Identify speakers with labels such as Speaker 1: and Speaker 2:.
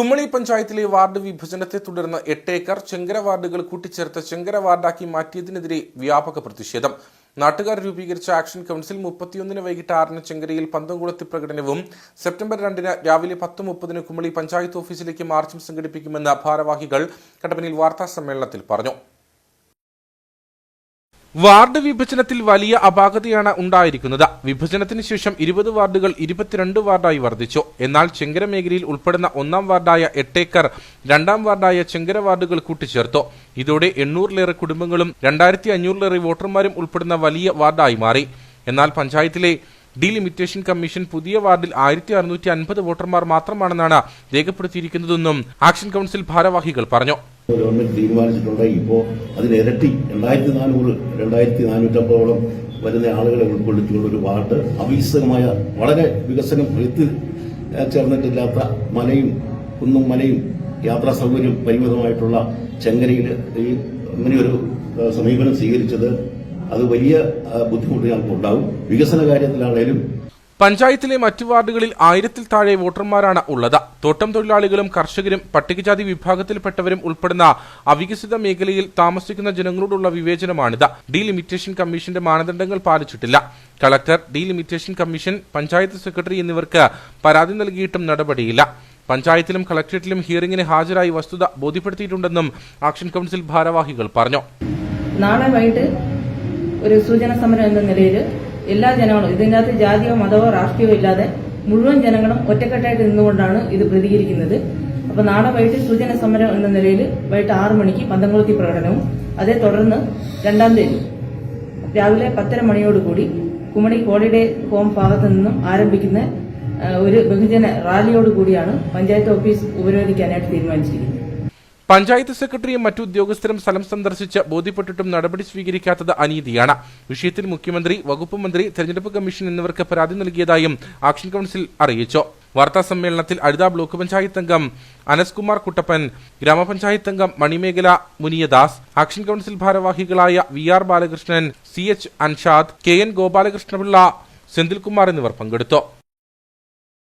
Speaker 1: കുമ്മളി പഞ്ചായത്തിലെ വാർഡ് വിഭജനത്തെ തുടർന്ന് എട്ടേക്കർ ചെങ്കര വാർഡുകൾ കൂട്ടിച്ചേർത്ത് ചെങ്കര വാർഡാക്കി മാറ്റിയതിനെതിരെ വ്യാപക പ്രതിഷേധം. നാട്ടുകാർ രൂപീകരിച്ച ആക്ഷൻ കൗൺസിൽ മുപ്പത്തിയൊന്നിന് വൈകിട്ട് ആറിന് ചെങ്കരയിൽ പന്തംകുളത്തി പ്രകടനവും സെപ്റ്റംബർ രണ്ടിന് രാവിലെ പത്ത് മുപ്പതിന് കുമ്മളി പഞ്ചായത്ത് ഓഫീസിലേക്ക് മാർച്ചും സംഘടിപ്പിക്കുമെന്ന് ഭാരവാഹികൾ കട്ടപ്പനയിൽ വാർത്താ സമ്മേളനത്തിൽ പറഞ്ഞു. വാർഡ് വിഭജനത്തിൽ വലിയ അപാകതയാണ് ഉണ്ടായിരിക്കുന്നത്. വിഭജനത്തിന് ശേഷം ഇരുപത് വാർഡുകൾ ഇരുപത്തിരണ്ട് വാർഡായി വർദ്ധിച്ചു. എന്നാൽ ചെങ്കര മേഖലയിൽ ഉൾപ്പെടുന്ന ഒന്നാം വാർഡായ എട്ടേക്കർ രണ്ടാം വാർഡായ ചെങ്കര വാർഡുകൾ കൂട്ടിച്ചേർത്തു. ഇതോടെ എണ്ണൂറിലേറെ കുടുംബങ്ങളും രണ്ടായിരത്തി അഞ്ഞൂറിലേറെ വോട്ടർമാരും ഉൾപ്പെടുന്ന വലിയ വാർഡായി മാറി. എന്നാൽ പഞ്ചായത്തിലെ ഡിലിമിറ്റേഷൻ കമ്മീഷൻ പുതിയ വാർഡിൽ ആയിരത്തി അറുന്നൂറ്റി അൻപത് വോട്ടർമാർ മാത്രമാണെന്നാണ് രേഖപ്പെടുത്തിയിരിക്കുന്നതെന്നും ആക്ഷൻ കൗൺസിൽ ഭാരവാഹികൾ പറഞ്ഞു.
Speaker 2: ഗവൺമെന്റ് തീരുമാനിച്ചിട്ടുണ്ട്. ഇപ്പോൾ അതിന് ഇരട്ടി രണ്ടായിരത്തി നാനൂറ് രണ്ടായിരത്തി നാനൂറ്റമ്പതോളം വരുന്ന ആളുകളെ ഉൾക്കൊള്ളിച്ചുകൊണ്ട് ഒരു വാർഡ് അവികസിതമായ വളരെ വികസനം എത്തി ചേർന്നിട്ടില്ലാത്ത മലയും കുന്നും മലയും യാത്രാ സൗകര്യം പരിമിതമായിട്ടുള്ള ചെങ്കരയിൽ ഈ ഇങ്ങനെയൊരു ഏഹ്, സമീപനം സ്വീകരിച്ചത് അത് വലിയ ബുദ്ധിമുട്ട് ഞങ്ങൾക്ക് ഉണ്ടാവും വികസന കാര്യത്തിലാണേലും
Speaker 1: പഞ്ചായത്തിലെ മറ്റു വാർഡുകളിൽ ആയിരത്തിൽ താഴെ വോട്ടർമാരാണ് ഉള്ളത്. തോട്ടം തൊഴിലാളികളും കർഷകരും പട്ടികജാതി വിഭാഗത്തിൽപ്പെട്ടവരും ഉൾപ്പെടുന്ന അവികസിത മേഖലയിൽ താമസിക്കുന്ന ജനങ്ങളോടുള്ള വിവേചനമാണിത്. ഡീലിമിറ്റേഷൻ കമ്മീഷന്റെ മാനദണ്ഡങ്ങൾ പാലിച്ചിട്ടില്ല. Collector delimitation commission panchayat secretary എന്നിവർക്ക് പരാതി നൽകിയിട്ടും നടപടിയില്ല. പഞ്ചായത്തിലും കളക്ടറേറ്റിലും ഹിയറിംഗിന് ഹാജരായി വസ്തുത ബോധ്യപ്പെടുത്തിയിട്ടുണ്ടെന്നും ആക്ഷൻ കൌൺസിൽ ഭാരവാഹികൾ പറഞ്ഞു.
Speaker 3: നാളെ വൈകിട്ട് ഒരു സൂചന സമരം എന്ന നിലയിൽ എല്ലാ ജനങ്ങളും ഇതിനകത്ത് ജാതിയോ മതമോ രാഷ്ട്രീയമോ ഇല്ലാതെ മുഴുവൻ ജനങ്ങളും ഒറ്റക്കെട്ടായിട്ട് നിന്നുകൊണ്ടാണ് ഇത് പ്രതികരിക്കുന്നത്. അപ്പൊ നാളെ വൈകിട്ട് സൂചന സമരം എന്ന നിലയിൽ വൈകിട്ട് ആറു മണിക്ക് പന്തംകുളത്തി പ്രകടനവും അതേ തുടർന്ന് രണ്ടാം തീയതി രാവിലെ പത്തര മണിയോടുകൂടി കുമണി ഹോളിഡേ ഹോം ഭാഗത്തു നിന്നും ആരംഭിക്കുന്ന ഒരു ബഹുജന റാലിയോടുകൂടിയാണ് പഞ്ചായത്ത് ഓഫീസ് ഉപരോധിക്കാനായിട്ട് തീരുമാനിച്ചിരിക്കുന്നത്.
Speaker 1: പഞ്ചായത്ത് സെക്രട്ടറിയും മറ്റു ഉദ്യോഗസ്ഥരും സ്ഥലം സന്ദർശിച്ച് ബോധ്യപ്പെട്ടിട്ടും നടപടി സ്വീകരിക്കാത്തത് അനീതിയാണ്. വിഷയത്തിൽ മുഖ്യമന്ത്രി വകുപ്പ് മന്ത്രി തെരഞ്ഞെടുപ്പ് കമ്മീഷൻ എന്നിവർക്ക് പരാതി നൽകിയതായും ആക്ഷൻ കൌൺസിൽ അറിയിച്ചു. വാർത്താ സമ്മേളനത്തിൽ അഴുത ബ്ലോക്ക് പഞ്ചായത്ത് അംഗം അനസ്കുമാർ കുട്ടപ്പൻ ഗ്രാമപഞ്ചായത്ത് അംഗം മണിമേഖല മുനിയദാസ് ആക്ഷൻ കൌൺസിൽ ഭാരവാഹികളായ V R Balakrishnan C H Anshad K N Gopalakrishnapillai Senthilkumar എന്നിവർ പങ്കെടുത്തു.